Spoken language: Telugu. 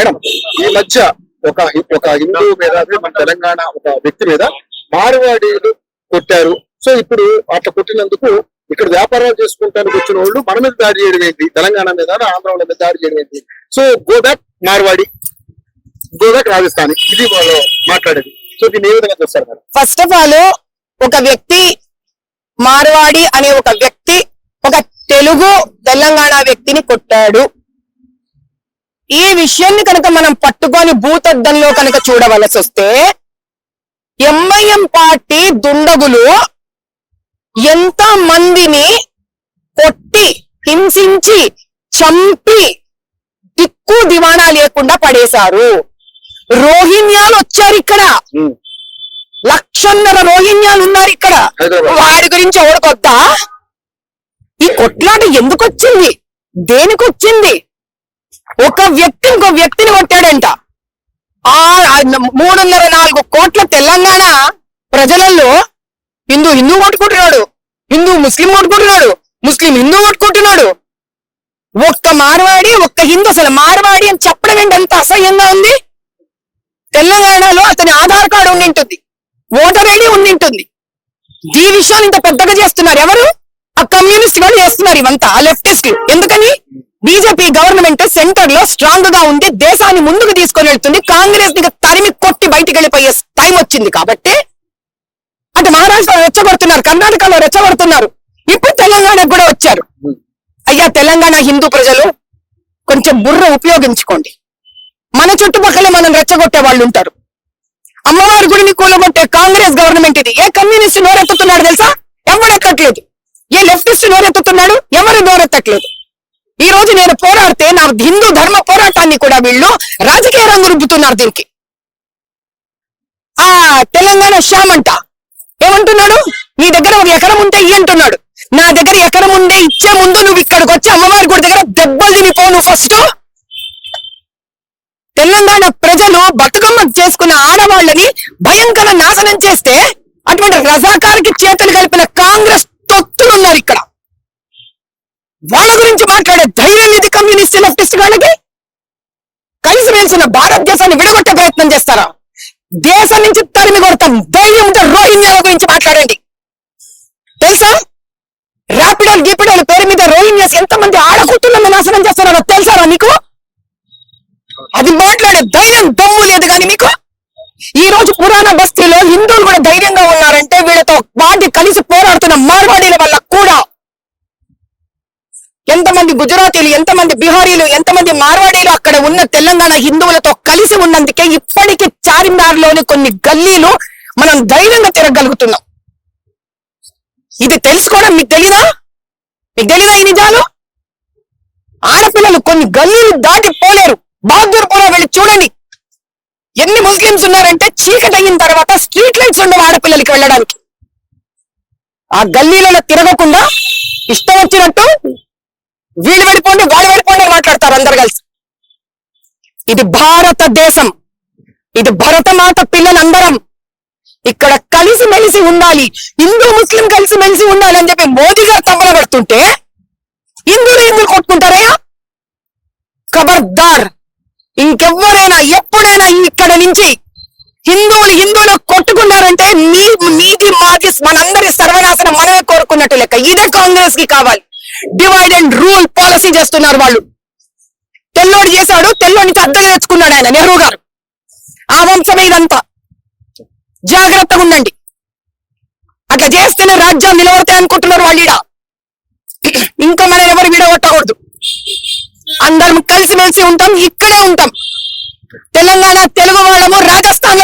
మేడం ఈ మధ్య ఒక ఒక హిందూ మీద మన తెలంగాణ ఒక వ్యక్తి మీద మార్వాడీలు కొట్టారు. సో ఇప్పుడు అట్లా కొట్టినందుకు ఇక్కడ వ్యాపారాలు చేసుకుంటానికి వచ్చిన వాళ్ళు మన మీద దాడి చేయడం ఏంటి? తెలంగాణ మీద ఆంధ్ర మీద దాడి చేయడం ఏంటి? So go back Marwari go back Rajasthan ఇది వాళ్ళు మాట్లాడేది. సో దీన్ని ఏ విధంగా చూస్తారు మేడం? ఫస్ట్ ఆఫ్ ఆల్ ఒక వ్యక్తి మార్వాడి అనే ఒక వ్యక్తి ఒక తెలుగు తెలంగాణ వ్యక్తిని కొట్టాడు. ఈ విషయాన్ని కనుక మనం పట్టుకొని భూతద్దంలో కనుక చూడవలసి వస్తే ఎంఐఎం పార్టీ దుండగులు ఎంత మందిని కొట్టి హింసించి చంపి దిక్కు దివాణా లేకుండా పడేశారు? రోహింగ్యాలు వచ్చారు ఇక్కడ. లక్షన్నర రోహింగ్యాలు ఉన్నారు ఇక్కడ. వాడి గురించి ఓడకొద్దా ఈ కొట్లాట ఎందుకు వచ్చింది దేనికి వచ్చింది ఒక వ్యక్తి ఇంకో వ్యక్తిని కొట్టాడంట. ఆ మూడున్నర నాలుగు కోట్ల తెలంగాణ ప్రజలలో హిందూ హిందూ కొట్టుకుంటున్నాడు హిందూ ముస్లిం కొట్టుకుంటున్నాడు ముస్లిం హిందూ కొట్టుకుంటున్నాడు ఒక్క మార్వాడి ఒక్క హిందూ అసలు మార్వాడి అని చెప్పడం ఏంటి? ఎంత అసహ్యంగా ఉంది. తెలంగాణలో అతని ఆధార్ కార్డు ఉండి ఉంటుంది ఓటర్ ఐడి ఉండి ఉంటుంది ఈ విషయాన్ని ఇంత పెద్దగా చేస్తున్నారు ఎవరు? ఆ కమ్యూనిస్ట్ వాళ్ళు చేస్తున్నారు ఇవంతా. ఆ లెఫ్టిస్టులు. ఎందుకని? బీజేపీ గవర్నమెంట్ సెంటర్లో స్ట్రాంగ్గా ఉంది దేశాన్ని ముందుకు తీసుకొని వెళ్తుంది. కాంగ్రెస్ని తరిమి కొట్టి బయటికి వెళ్ళిపోయే టైం వచ్చింది కాబట్టి అంటే మహారాష్ట్రలో రెచ్చగొడుతున్నారు కర్ణాటకలో రెచ్చగొడుతున్నారు. ఇప్పుడు తెలంగాణకు కూడా వచ్చారు. అయ్యా తెలంగాణ హిందూ ప్రజలు కొంచెం బుర్ర ఉపయోగించుకోండి. మన చుట్టుపక్కల మనం రెచ్చగొట్టే వాళ్ళు ఉంటారు. అమ్మవారి గుడిని కూలగొట్టే కాంగ్రెస్ గవర్నమెంట్ ఇది. ఏ కమ్యూనిస్ట్ నోరెత్తుతున్నాడు తెలుసా? ఎవడెత్తట్లేదు ఏ లెఫ్టిస్ట్ నోరెత్తుతున్నాడు? ఎవరు నోరెత్తట్లేదు? ఈ రోజు నేను పోరాడితే నా హిందూ ధర్మ పోరాటాన్ని కూడా వీళ్ళు రాజకీయ రంగు రుబ్బుతున్నారు దీనికి. ఆ తెలంగాణ శ్యామ్ అంట ఏమంటున్నాడు? నీ దగ్గర ఒక ఎకరం ఉంటే ఇయ్యి అంటున్నాడు. నా దగ్గర ఎకరం ఉండే ఇచ్చే ముందు నువ్వు ఇక్కడికి వచ్చి అమ్మవారి గుడి దగ్గర దెబ్బలు తినిపో నువ్వు ఫస్ట్ తెలంగాణ ప్రజలు బతుకమ్మ చేసుకున్న ఆడవాళ్ళని భయంకర నాశనం చేస్తే అటువంటి రజాకారికి చేతులు కలిపిన కాంగ్రెస్ తొత్తులు ఉన్నారు ఇక్కడ. వాళ్ళ గురించి మాట్లాడే ధైర్యం ఇది కమ్యూనిస్ట్ లెఫ్టిస్ట్ వాళ్ళకి కలిసి మెలిసిన భారతదేశాన్ని విడగొట్టే ప్రయత్నం చేస్తారా? దేశం నుంచి తరిమి కొడతాం ధైర్యం ఉంటే రోహింగ్యాల గురించి మాట్లాడండి. తెలుసా? ర్యాపిడోలు గిపిడోలు పేరు మీద రోహింగ్యాస్ ఎంతమంది ఆడకూతులను నాశనం చేస్తున్నారో తెలుసారా నీకు? అది మాట్లాడే ధైర్యం దమ్ము లేదు కానీ మీకు? ఈ రోజు పురాణ బస్తీలో హిందువులు కూడా ధైర్యంగా ఉన్నారంటే వీళ్ళతో వాటి కలిసి పోరాడుతున్న మార్వాడీల వల్ల కూడా ఎంతమంది గుజరాతీలు ఎంతమంది బిహారీలు ఎంతమంది మార్వాడీలు అక్కడ ఉన్న తెలంగాణ హిందువులతో కలిసి ఉన్నందుకే ఇప్పటికీ చార్మినార్లోని కొన్ని గల్లీలు మనం ధైర్యంగా తిరగలుగుతున్నాం ఇది తెలుసుకోవడం మీకు తెలీదా? మీకు తెలీదా ఈ నిజాలు? ఆడపిల్లలు కొన్ని గల్లీలు దాటి పోలేరు. బహదూర్పురా వెళ్ళి చూడండి. ఎన్ని ముస్లిమ్స్ ఉన్నారంటే చీకటి అయిన తర్వాత స్ట్రీట్ లైట్స్ ఉండవు ఆడపిల్లలకి వెళ్ళడానికి. ఆ గల్లీలలో తిరగకుండా ఇష్టం వచ్చినట్టు వీళ్ళు వెళ్ళిపోండి వాడు వెళ్ళిపోండి కలిసి. ఇది భారతదేశం. ఇది భరతమాత పిల్లలందరం ఇక్కడ కలిసి మెలిసి ఉండాలి. హిందూ ముస్లిం కలిసి మెలిసి ఉండాలి అని చెప్పి మోదీ గారు తప్పన పెడుతుంటే హిందువులు హిందువులు కొట్టుకుంటారయ్యా? ఖబర్దార్. ఇంకెవ్వరైనా ఎప్పుడైనా ఇక్కడ నుంచి హిందువులు హిందువులు కొట్టుకున్నారంటే నీ నీది మాది మనందరి సర్వనాశనం మనమే కోరుకున్నట్టు లెక్క. ఇదే కాంగ్రెస్కి కావాలి. డివైడ్ అండ్ రూల్ పాలసీ చేస్తున్నారు వాళ్ళు. తెల్లోడు చేశాడు తెల్లోడికి అద్దెలు తెచ్చుకున్నాడు ఆయన నెహ్రూ గారు. ఆ వంశమే ఇదంతా. జాగ్రత్తగా ఉండండి. అట్లా చేస్తేనే రాజ్యం నిలబడతాయి అనుకుంటున్నారు వాళ్ళు ఈడ. ఇంకా మనం ఎవరు విడగొట్టకూడదు. అందరం కలిసిమెలిసి ఉంటాం ఇక్కడే ఉంటాం. తెలంగాణ తెలుగు వాళ్ళము రాజస్థాన్